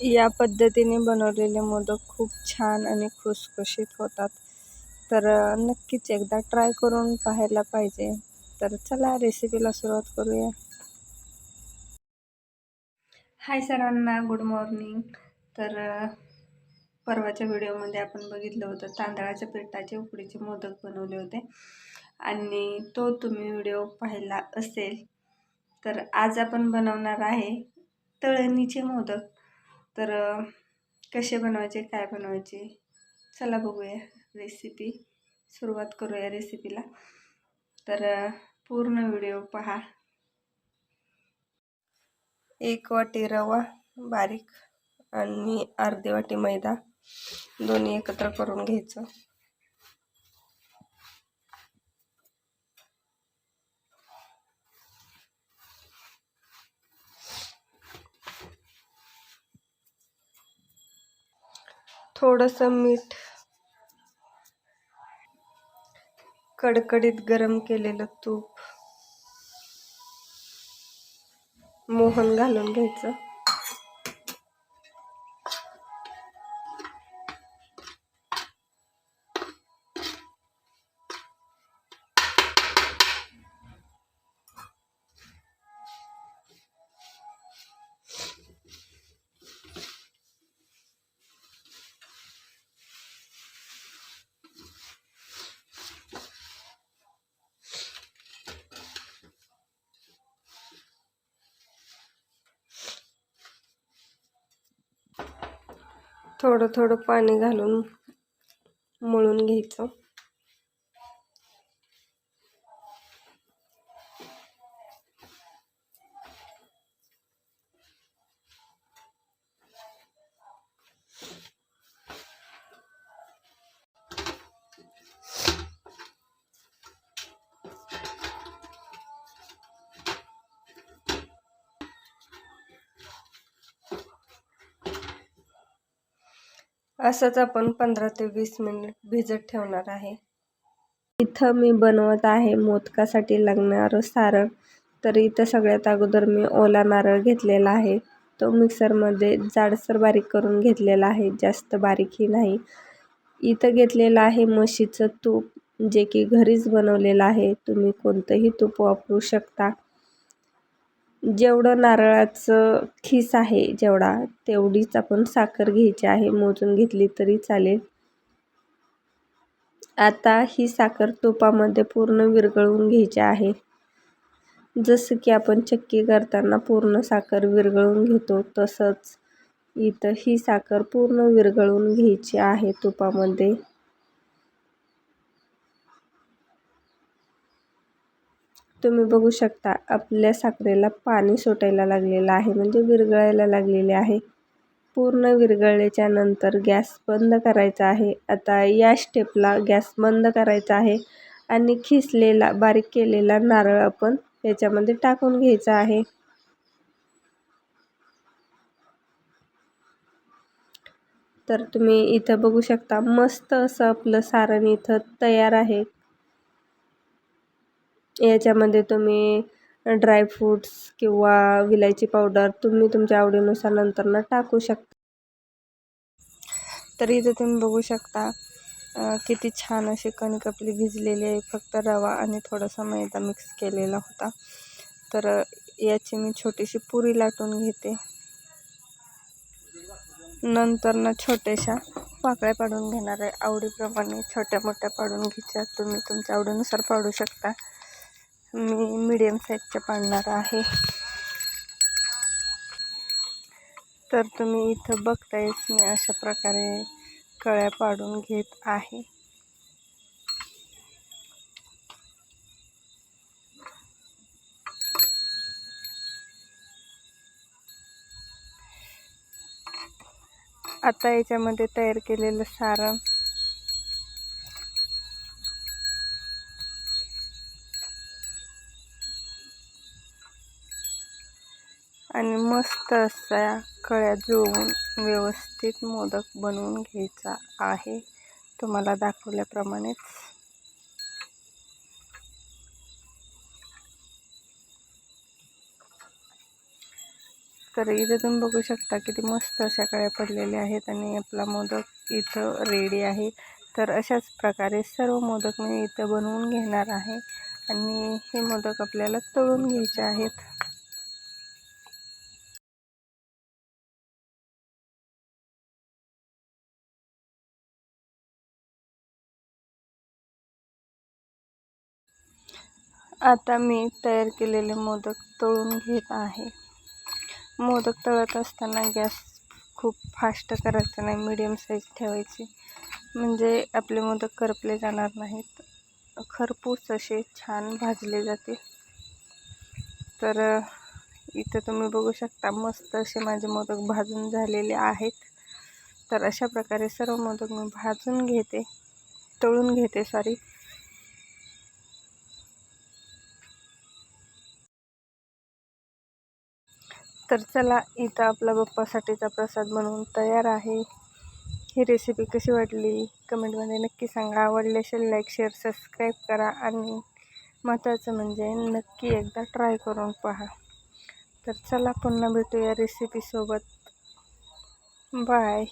या पद्धतीने बनवलेले मोदक खूप छान आणि खुसखुशीत होतात. तर नक्कीच एकदा ट्राय करून पाहायला पाहिजे. तर चला रेसिपीला सुरुवात करूया. हाय सरांना गुड मॉर्निंग तर परवाच्या व्हिडिओमध्ये आपण बघितलं होतं तांदळाच्या पिठाचे उकडीचे मोदक बनवले होते. आणि तो तुम्ही व्हिडिओ पाहिला असेल. तर आज आपण बनवणार आहे तळणीचे मोदक. तर कसे बनवायचे काय बनवायचे? चला बघूया रेसिपी सुरुवात करूया रेसिपीला तर पूर्ण व्हिडिओ पहा. एक वाटी रवा बारीक आणि अर्धी वाटी मैदा. दोन्ही एकत्र करून घ्यायचं. थोडंसं मीठ. कडकडीत गरम केलेलं तूप. मोहन घालून घ्यायचं. थोडं थोडं पाणी घालून मळून घ्यायचं. असंच आपण पंधरा ते वीस मिनिट भिजत ठेवणार आहे. इथं मी बनवत आहे मोदकासाठी लागणारं सारण तर इथं सगळ्यात अगोदर मी ओला नारळ घेतलेला आहे. तो मिक्सरमध्ये जाडसर बारीक करून घेतलेला आहे. जास्त बारीकही नाही. इथं घेतलेलं आहे म्हशीचं तूप जे की घरीच बनवलेलं आहे. तुम्ही कोणतंही तूप वापरू शकता. जेवढं नारळाचं खीस आहे जेवढा तेवढीच आपण साखर घ्यायची आहे. मोजून घेतली तरी चालेल. आता ही साखर तुपामध्ये पूर्ण विरघळवून घ्यायची आहे. जसं की आपण चक्की करताना पूर्ण साखर विरघळवून घेतो तसंच इथं ही साखर पूर्ण विरघळवून घ्यायची आहे तुपामध्ये. तुम्ही बघू शकता आपल्या साखरेला पाणी सुटायला लागलेलं आहे म्हणजे विरघळायला लागलेले आहे. पूर्ण विरघळल्याच्या नंतर गॅस बंद करायचा आहे. आता या स्टेपला गॅस बंद करायचा आहे आणि खिसलेला बारीक केलेला नारळ आपण याच्यामध्ये टाकून घ्यायचा आहे. तर तुम्ही इथं बघू शकता मस्त असं आपलं सारण इथं तयार आहे. याच्यामध्ये तुम्ही ड्रायफ्रूट्स किंवा विलायची पावडर तुम्ही तुमच्या आवडीनुसार नंतरनं टाकू शकता. तर इथे तुम्ही बघू शकता किती छान अशी कणिक आपली भिजलेली आहे. फक्त रवा आणि थोडासा मैदा मिक्स केलेला होता. तर याची मी छोटीशी पुरी लाटून घेते. नंतर ना छोट्याशा पाकळ्या पाडून घेणार आहे. आवडीप्रमाणे छोट्या मोठ्या पाडून घ्यायच्या. तुम्ही तुमच्या आवडीनुसार पाडू शकता. मी मीडियम साईजच्या पाडणार आहे. तर तुम्ही इथं बघतायच मी अशा प्रकारे कळ्या पाडून घेत आहे. आता याच्यामध्ये तयार केलेलं सारण आणि मस्त असा कळ्या जुळवून व्यवस्थित मोदक बनवून घ्यायचा आहे. तुम्हाला दाखवल्याप्रमाणेच. तर इथे तुम्ही बघू शकता किती मस्त अशा कळ्या पडलेल्या आहेत आणि आपला मोदक इथं रेडी आहे. तर अशाच प्रकारे सर्व मोदक मी इथं बनवून घेणार आहे. आणि हे मोदक आपल्याला तळून घ्यायचे आहेत. आता मी तयार केलेले मोदक तळून घेत आहे. मोदक तळत असताना गॅस खूप फास्ट करायचा नाही मिडियम साईज ठेवायची. म्हणजे आपले मोदक करपले जाणार नाहीत. खरपूस असे छान भाजले जाते. तर इथं तुम्ही बघू शकता मस्त असे माझे मोदक भाजून झालेले आहेत. तर अशा प्रकारे सर्व मोदक मी भाजून घेते तळून घेते सॉरी तर चला इथं आपला बाप्पासाठीचा प्रसाद बनवून तयार आहे. ही रेसिपी कशी वाटली? कमेंटमध्ये नक्की सांगा. आवडले असेल लाईक शेअर सबस्क्राईब करा आणि महत्त्वाचं म्हणजे नक्की एकदा ट्राय करून पहा. तर चला पुन्हा भेटूया रेसिपीसोबत बाय